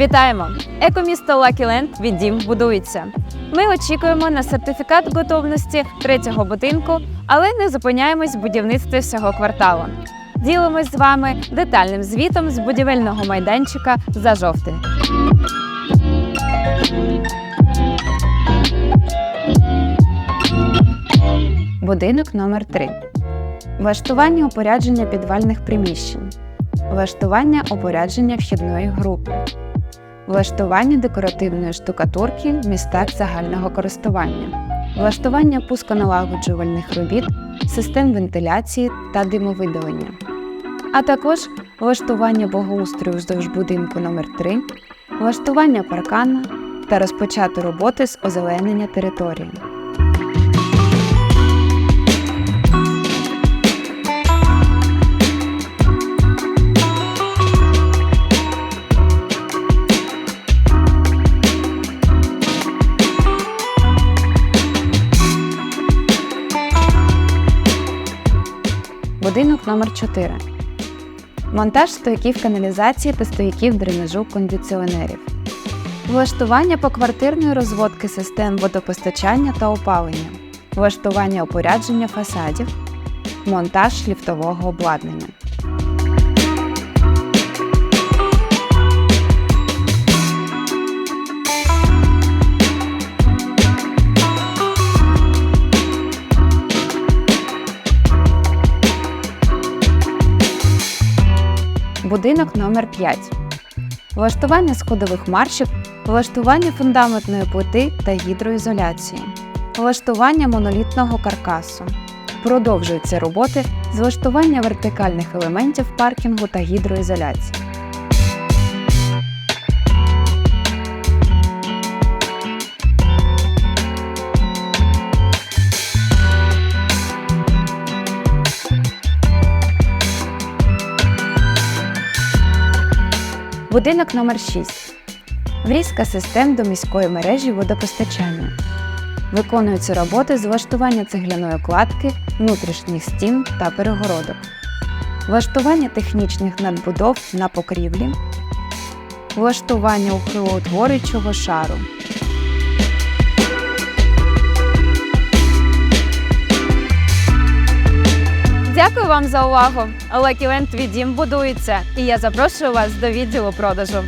Вітаємо! Екомісто Лакіленд від дім будується. Ми очікуємо на сертифікат готовності третього будинку, але не зупиняємось в будівництві всього кварталу. Ділимось з вами детальним звітом з будівельного майданчика за жовтень. Будинок номер 3 Влаштування опорядження підвальних приміщень. Влаштування опорядження вхідної групи. Влаштування декоративної штукатурки в містах загального користування. Влаштування пусконалагоджувальних робіт, систем вентиляції та димовидалення. А також влаштування богоустрою вздовж будинку номер 3 влаштування паркана та розпочати роботи з озеленення території. Будинок номер 4 Монтаж стояків каналізації та стояків дренажу кондиціонерів. Влаштування поквартирної розводки систем водопостачання та опалення. Влаштування опорядження фасадів. Монтаж ліфтового обладнання. Будинок номер 5 Влаштування сходових маршів, влаштування фундаментної плити та гідроізоляції, влаштування монолітного каркасу. Продовжуються роботи з влаштування вертикальних елементів паркінгу та гідроізоляції. Будинок номер 6 Врізка систем до міської мережі водопостачання. Виконуються роботи з влаштування цегляної кладки, внутрішніх стін та перегородок. Влаштування технічних надбудов на покрівлі. Влаштування ухилоутворюючого шару. Дякую вам за увагу. Лекіленд твій дім будується, і я запрошую вас до відділу продажу.